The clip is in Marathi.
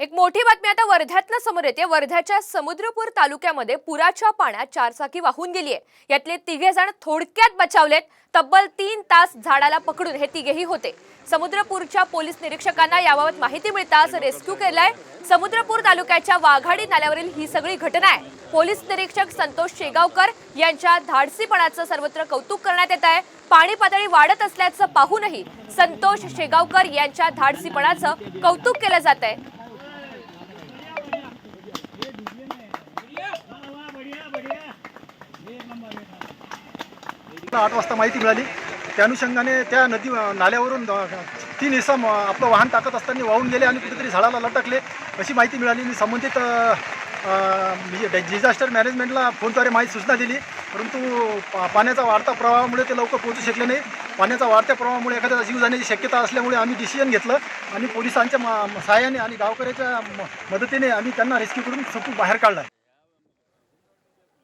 एक मोठी बातमी आता वर्ध्यातनं समोर येते. वर्ध्याच्या समुद्रपूर तालुक्यामध्ये पुराच्या पाण्यात चारचाकी वाहून गेली आहे. यातले तिघे जण थोडक्यात बचावलेत. तब्बल तीन तास झाडाला पकडून हे तिघेही होते. समुद्रपूरच्या पोलीस निरीक्षकांना याबाबत माहिती मिळताच रेस्क्यू केलाय. समुद्रपूर तालुक्याच्या वाघाडी नाल्यावरील ही सगळी घटना आहे. पोलीस निरीक्षक संतोष शेगावकर यांच्या धाडसीपणाचं सर्वत्र कौतुक करण्यात येत आहे. पाणी पातळी वाढत असल्याचं पाहूनही संतोष शेगावकर यांच्या धाडसीपणाचं कौतुक केलं जात आहे. आठ वाजता माहिती मिळाली. त्या अनुषंगाने त्या नदी नाल्यावरून तीन इसम आपलं वाहन टाकत असताना वाहून गेले आणि कुठेतरी झाडाला लटकले अशी माहिती मिळाली. मी संबंधित म्हणजे डिझास्टर मॅनेजमेंटला फोनद्वारे माहिती सूचना दिली. परंतु पा- पाण्याचा वाढता प्रवाहामुळे ते लवकर पोहोचू शकले नाही. पाण्याचा वाढत्या प्रवाहामुळे एखाद्याचा जीव जाण्याची शक्यता असल्यामुळे आम्ही डिसिजन घेतलं आणि पोलिसांच्या मा- सहाय्याने आणि गावकऱ्याच्या म- मदतीने आम्ही त्यांना रेस्क्यू करून सुटून बाहेर काढला.